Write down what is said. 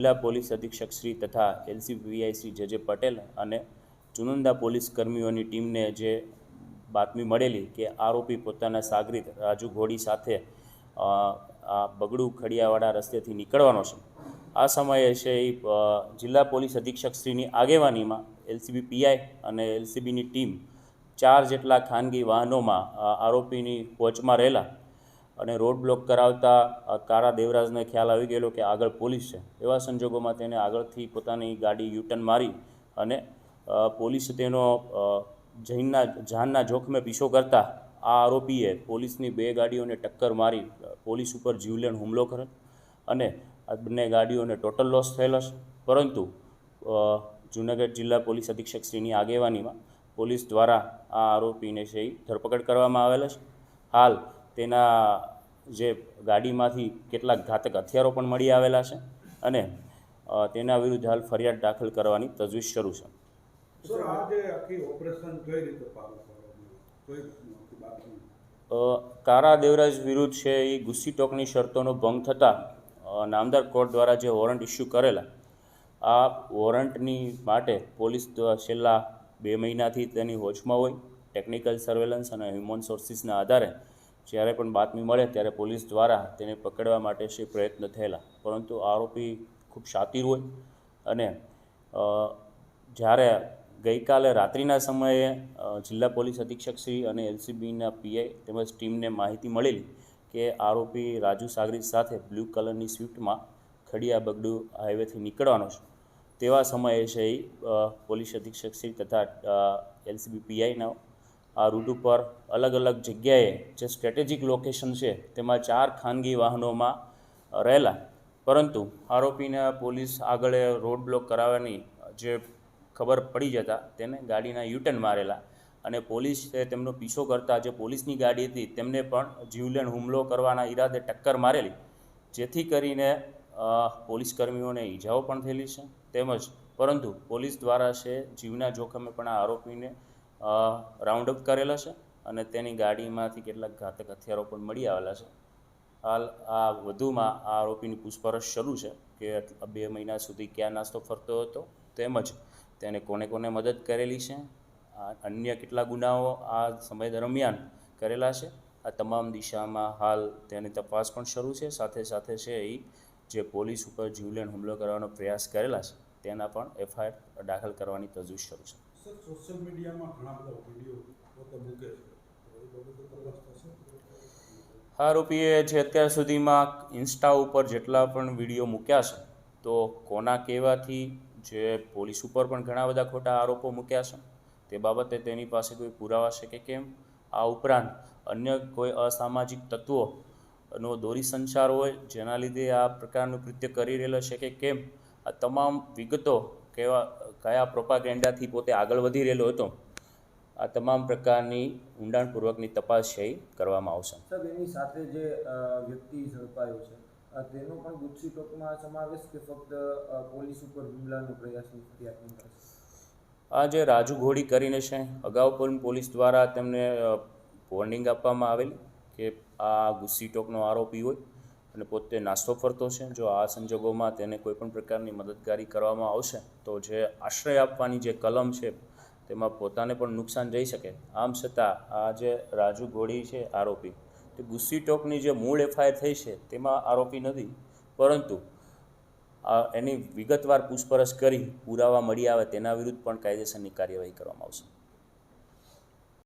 જિલ્લા પોલીસ અધિક્ષક શ્રી તથા એલસીપીઆઈ શ્રી જે પટેલ અને ચુનંદા પોલીસ કર્મીઓની ટીમને જે બાતમી મળેલી કે આરોપી પોતાના સાગરીત રાજુ ઘોડી સાથે આ બગડું ખડિયાવાળા રસ્તેથી નીકળવાનો છે. આ સમયે છે એ જિલ્લા પોલીસ અધિક્ષકશ્રીની આગેવાનીમાં એલસીબી પીઆઈ અને એલસીબીની ટીમ ચાર જેટલા ખાનગી વાહનોમાં આરોપીની કોચમાં રહેલા અને રોડ બ્લોક કરાવતા કારા દેવરાજને ખ્યાલ આવી ગયેલો કે આગળ પોલીસ છે. એવા સંજોગોમાં તેને આગળથી પોતાની ગાડી યુટર્ન મારી અને પોલીસે તેનો જૈનના, જાનના જોખમે પીછો કરતા આ આરોપીએ પોલીસની બે ગાડીઓને ટક્કર મારી પોલીસ ઉપર જીવલેણ હુમલો કરે અને આ બંને ગાડીઓને ટોટલ લોસ થયેલો છે. પરંતુ જૂનાગઢ જિલ્લા પોલીસ અધિક્ષક શ્રીની આગેવાનીમાં પોલીસ દ્વારા આ આરોપીને છે ધરપકડ કરવામાં આવેલા છે. હાલ તેના જે ગાડીમાંથી કેટલાક ઘાતક હથિયારો પણ મળી આવેલા છે અને તેના વિરુદ્ધ હાલ ફરિયાદ દાખલ કરવાની તજવીજ શરૂ છે. કારા દેવરાજ વિરુદ્ધ છે એ ગુસ્સી ટોકની શરતોનો ભંગ થતાં નામદાર કોર્ટ દ્વારા જે વોરંટ ઇસ્યુ કરેલા આ વોરંટની માટે પોલીસ છેલ્લા બે મહિનાથી તેની હોચમાં હોય ટેકનિકલ સર્વેલન્સ અને હ્યુમન સોર્સિસના આધારે જ્યારે પણ બાતમી મળે ત્યારે પોલીસ દ્વારા તેને પકડવા માટે છે પ્રયત્ન થયેલા. પરંતુ આરોપી ખૂબ શાતિર હોય અને જ્યારે ગઈકાલે રાત્રિના સમયે જિલ્લા પોલીસ અધિક્ષક શ્રી અને એલસીબીના પીઆઈ તેમજ ટીમને માહિતી મળેલી કે આરોપી રાજુ સાગરી સાથે બ્લુ કલરની સ્વિફ્ટમાં ખડિયા બગડુ હાઈવેથી નીકળવાનો છે. તેવા સમયે છે એ પોલીસ અધિક્ષક શ્રી તથા એલસીબી પીઆઈના આ રૂટ ઉપર અલગ અલગ જગ્યાએ જે સ્ટ્રેટેજિક લોકેશન છે, તેમાં ચાર ખાનગી વાહનોમાં રહેલા. પરંતુ આરોપીને પોલીસ આગળ રોડ બ્લોક કરાવવાની જે ખબર પડી જતાં તેને ગાડીના યુટર્ન મારેલા અને પોલીસ તેમનો પીછો કરતા જે પોલીસની ગાડી હતી, તેમને પણ જીવલેણ હુમલો કરવાના ઈરાદે ટક્કર મારેલી. જેથી કરીને પોલીસ કર્મીઓને ઈજાઓ પણ થયેલી છે. તેમજ પરંતુ પોલીસ દ્વારા છે, જીવના જોખમે પણ આ આરોપીને અ, રાઉન્ડ અપ કરેલા છે અને તેની ગાડીમાંથી કેટલાક ઘાતક હથિયારો પણ મળી આવેલા છે. હાલ આ વધુમાં આ આરોપીની પૂછપરછ શરૂ છે કે બે મહિના સુધી ક્યાં નાસ્તો ફરતો હતો તેમજ તેને કોને કોને મદદ કરેલી છે. અન્ય કેટલા ગુનાઓ આ સમય દરમિયાન કરેલા છે? આ તમામ દિશામાં હાલ તેની તપાસ પણ શરૂ છે. સાથે સાથે છે એ જે પોલીસ ઉપર જીવલેણ હુમલો કરવાનો પ્રયાસ કરેલા છે તેના પણ એફઆઈઆર દાખલ કરવાની તજવીજ શરૂ છે. સર સોશિયલ મીડિયામાં ઘણા બધા વીડિયો પોતે મૂકે છે. આરોપીએ જે અત્યાર સુધીમાં ઇન્સ્ટા ઉપર જેટલા પણ વીડિયો મૂક્યા છે, તો કોના કહેવાથી જે પોલીસ ઉપર પણ ઘણા બધા ખોટા આરોપો મૂક્યા છે, તે બાબતે તેની પાસે કોઈ પુરાવા છે કે કેમ? આ ઉપરાંત અન્ય કોઈ અસામાજિક તત્વોનો દોરી સંચાર હોય, જેના લીધે આ પ્રકારનું કૃત્ય કરી રહેલો છે કે કેમ? આ તમામ વિગતો કેવા કયા પ્રોપાગેન્ડાથી પોતે આગળ વધી રહેલો હતો આ તમામ પ્રકારની ઊંડાણપૂર્વકની તપાસ છે કરવામાં આવશે. સાહેબ એની સાથે જે વ્યક્તિ ઝડપાયો છે તેનો પણ ગુજસી ટોકમાં સમાવેશ કે ફક્ત પોલીસ ઉપર હુમલાનો ફરિયાદ આ જે રાજુ ઘોડી કરીને છે અગાઉ પણ પોલીસ દ્વારા તેમને વોર્નિંગ આપવામાં આવેલી કે આ ગુસ્સી ટોકનો આરોપી હોય. અને પોતે નાસ્તો ફરતો છે. જો આ સંજોગોમાં તેને કોઈપણ પ્રકારની મદદગારી કરવામાં આવશે, તો જે આશ્રય આપવાની જે કલમ છે, તેમાં પોતાને પણ નુકસાન જઈ શકે. આમ છતાં, આ જે રાજુ ઘોડી છે આરોપી, તે ગુસ્સી ટોકની જે મૂળ એફઆઈઆર થઈ છે, તેમાં આરોપી નથી. પરંતુ એની વિગતવાર પૂછપરછ કરી પુરાવા મળી આવે તેના વિરુદ્ધ પણ કાયદેસરની કાર્યવાહી કરવામાં આવશે.